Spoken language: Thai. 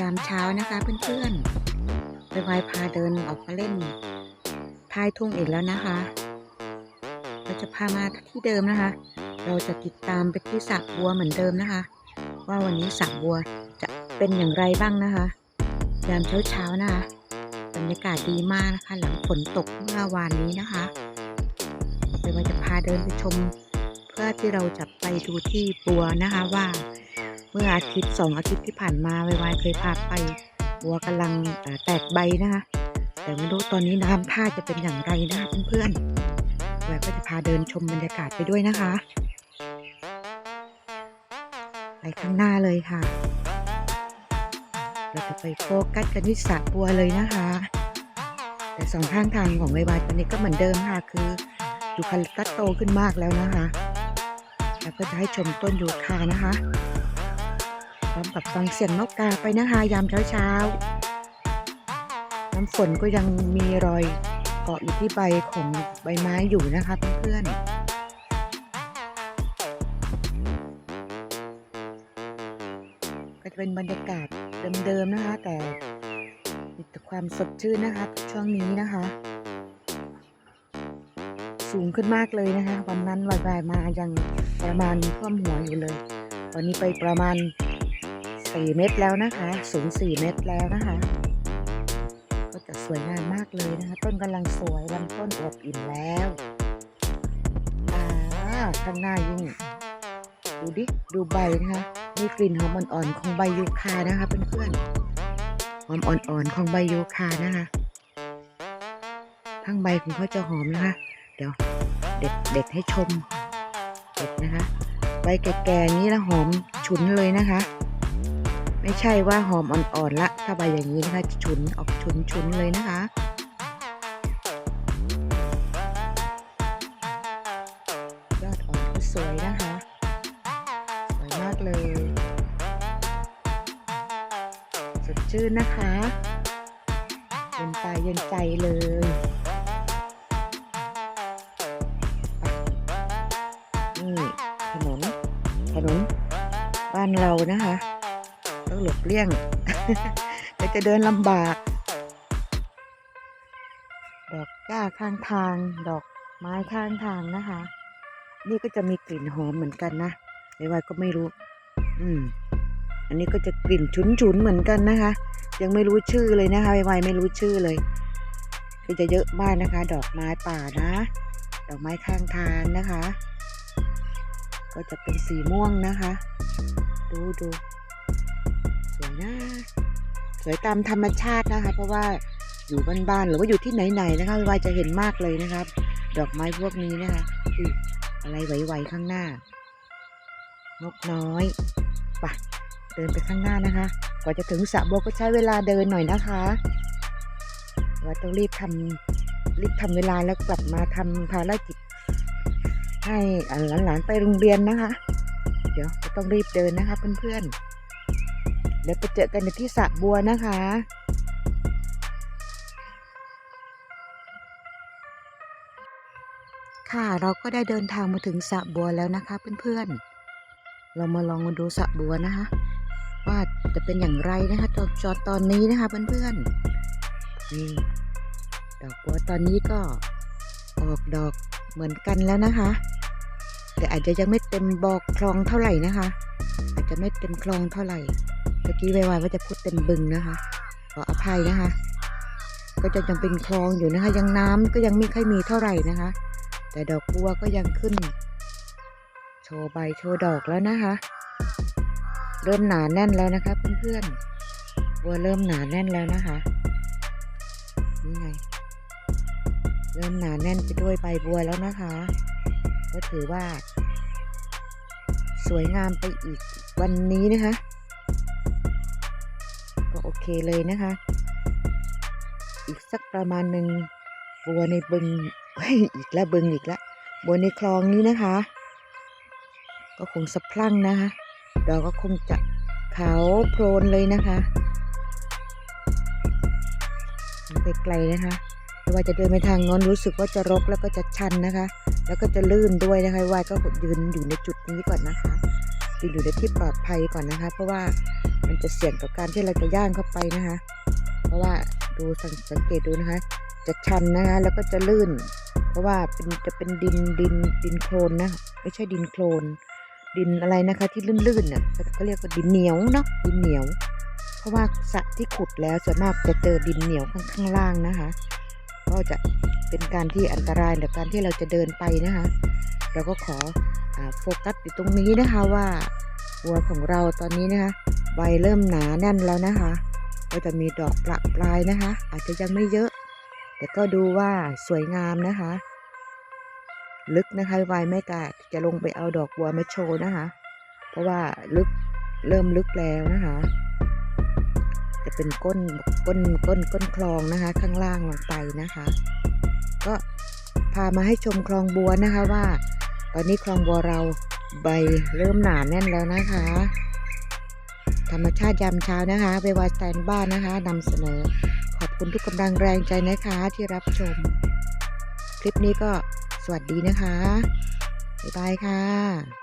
ยามเช้านะคะเพื่อนๆไปวายพาเดินออกมาเล่นท้ายทุ่งอีกแล้วนะคะ เราจะพามาที่เดิมนะคะ เราจะติดตามไปที่สระบัวเหมือนเดิมนะคะ ว่าวันนี้สระบัวจะเป็นอย่างไรบ้างนะคะ ยามเช้าๆนะคะบรรยากาศดีมากนะคะ หลังฝนตกเมื่อวานนี้นะคะเดี๋ยวเราจะพาเดินไปชม เพื่อที่เราจะไปดูที่บัวนะคะว่า เมื่ออาทิตย์สองอาทิตย์ที่ผ่านมาไวๆเคยพาไปบัวกำลังแตกใบนะคะ แต่ไม่รู้ตอนนี้น้ำท่าจะเป็นอย่างไรนะคะเพื่อนๆไวก็จะพาเดินชมบรรยากาศไปด้วยนะคะไปข้างหน้าเลยค่ะ เราจะไปโฟกัสกันที่สระบัวเลยนะคะ แต่สองข้างทางของไวๆตอนนี้ก็เหมือนเดิมค่ะ คือยูคาลิปตัสโตขึ้นมากแล้วนะคะ แล้วก็จะให้ชมต้นยูคานะคะ พร้อมกับฟังเสียงนกกาไปนะคะยามเช้าๆ น้ำฝนก็ยังมีรอยเกาะอยู่ที่ใบของใบไม้อยู่นะคะเพื่อนๆก็จะเป็นบรรยากาศเดิมๆนะคะ แต่มีแต่ความสดชื่นนะคะช่วงนี้นะคะ สูงขึ้นมากเลยนะคะ วันนั้นวายๆมายังประมาณท่วมหัวอยู่เลยตอนนี้ไปประมาณ 4เมตรแล้วนะคะสูง4เมตรแล้วนะคะ ก็จะสวยงามมากเลยนะคะ ต้นกำลังสวยลำต้นอวบอิ่มแล้วอ่าข้างหน้ายิ่งดูดิดูใบนะคะมีกลิ่นหอมอ่อนๆของใบยูคานะคะเพื่อนๆหอมอ่อนๆของใบยูคานะคะทั้งใบของเขาจะหอมนะคะ เดี๋ยวเด็ดเด็ดให้ชมเด็ดนะคะ ใบแก่ๆนี้ล้วหอมฉุนเลยนะคะ ไม่ใช่ว่าหอมอ่อนๆละถ้าใบอย่างนี้นะคะจะฉุนออกฉุนๆเลยนะคะยอดอ่อนก็สวยนะคะสวยมากเลย สดชื่นนะคะเย็นตาเย็นใจเลยนี่ถนนถนนบ้านเรานะคะ ต้องหลบเลี่ยงเดี๋ยวจะเดินลำบาก ดอกก้าข้างทาง ดอกไม้ข้างทางนะคะ นี่ก็จะมีกลิ่นหอมเหมือนกันนะไอ้วายก็ไม่รู้ อืม อันนี้ก็จะกลิ่นฉุนๆเหมือนกันนะคะ ยังไม่รู้ชื่อเลยนะคะไอ้วายไม่รู้ชื่อเลยคือจะเยอะมากนะคะ ดอกไม้ป่านะ ดอกไม้ข้างทางนะคะ ก็จะเป็นสีม่วงนะคะ ดูดู สวยนะ สวยตามธรรมชาตินะคะ เพราะว่าอยู่บ้านๆหรือว่าอยู่ที่ไหนๆนะคะวายจะเห็นมากเลยนะครับ ดอกไม้พวกนี้นะคะคืออะไรไหวๆข้างหน้า นกน้อยไปะเดินไปข้างหน้านะคะ กว่าจะถึงสระบัวก็ใช้เวลาเดินหน่อยนะคะว่าต้องรีบทำรีบทำเวลาแล้วกลับมาทำภารกิจให้หลานๆไปโรงเรียนนะคะ เดี๋ยวต้องรีบเดินนะคะเพื่อนๆ เดี๋ยวไปเจอกันที่สระบัวนะคะค่ะเราก็ได้เดินทางมาถึงสระบัวแล้วนะคะเพื่อนๆ เรามาลองมาดูสระบัวนะคะ ว่าจะเป็นอย่างไรนะคะตอจอตอนนี้นะคะเพื่อนๆนี่ดอกบัวตอนนี้ก็ออกดอกเหมือนกันแล้วนะคะ แต่อาจจะยังไม่เต็มบอกคลองเท่าไหร่นะคะ อาจจะไม่เต็มคลองเท่าไหร่ ตะกี้ไวๆว่าจะพูดเต็มบึงนะคะ ขออภัยนะคะ ก็จะยังเป็นคลองอยู่นะคะ ยังน้ำก็ยังไม่ค่อยมีเท่าไหร่นะคะ แต่ดอกบัวก็ยังขึ้น โชว์ใบโชว์ดอกแล้วนะคะ เริ่มหนาแน่นแล้วนะคะเพื่อนๆบัวเริ่มหนาแน่นแล้วนะคะนี่ไงเริ่มหนาแน่นไปด้วยใบบัวแล้วนะคะ ก็ถือว่า สวยงามไปอีกวันนี้นะคะ เคเลยนะคะ อีกสักประมาณหนึ่งบัวในบึงอีกแล้วบึงอีกแล้วบัวในคลองนี้นะคะ ก็คงสะพรั่งนะคะดอกก็คงจะขาวโพลนเลยนะคะไปไกลนะคะไม่ว่าจะเดินไปทางน้นรู้สึกว่าจะรกแล้วก็จะชันนะคะ แล้วก็จะลื่นด้วยนะคะวายก็ยืนอยู่ในจุดนี้ก่อนนะคะ ยืนอยู่ในที่ปลอดภัยก่อนนะคะ เพราะว่ามันจะเสี่ยงกับการที่เราจะย่างเข้าไปนะคะ เพราะว่าดูสังเกตดูนะคะ จะชันนะคะแล้วก็จะลื่น เพราะว่าเป็นจะเป็นดินดินดินโคลนนะไม่ใช่ดินโคลนดินอะไรนะคะที่ลื่นๆเนี่ยเขาเรียกว่าดินเหนียวเนาะดินเหนียว เพราะว่าสระที่ขุดแล้วส่วนมากจะเจอดินเหนียวข้างข้างล่างนะคะ ก็จะเป็นการที่อันตรายในการที่เราจะเดินไปนะคะ เราก็ขอ โฟกัสอยู่ตรงนี้นะคะว่าวัวของเราตอนนี้นะคะ ใบเริ่มหนาแน่นแล้วนะคะ ก็จะมีดอกประปลายนะคะ อาจจะยังไม่เยอะ แต่ก็ดูว่าสวยงามนะคะ ลึกนะคะวายไม่กล้าจะลงไปเอาดอกบัวมาโชว์นะคะ เพราะว่าลึกเริ่มลึกแล้วนะคะ จะเป็นก้นก้นก้นก้นคลองนะคะ ข้างล่างลงไปนะคะ ก็พามาให้ชมคลองบัวนะคะว่า ตอนนี้คลองบัวเราใบเริ่มหนาแน่นแล้วนะคะ ธรรมชาติยามเช้านะคะเบวาสแตนบ้านนะคะนำเสนอ ขอบคุณทุกกำลังแรงใจนะคะที่รับชม คลิปนี้ก็สวัสดีนะคะ บ๊ายบายค่ะ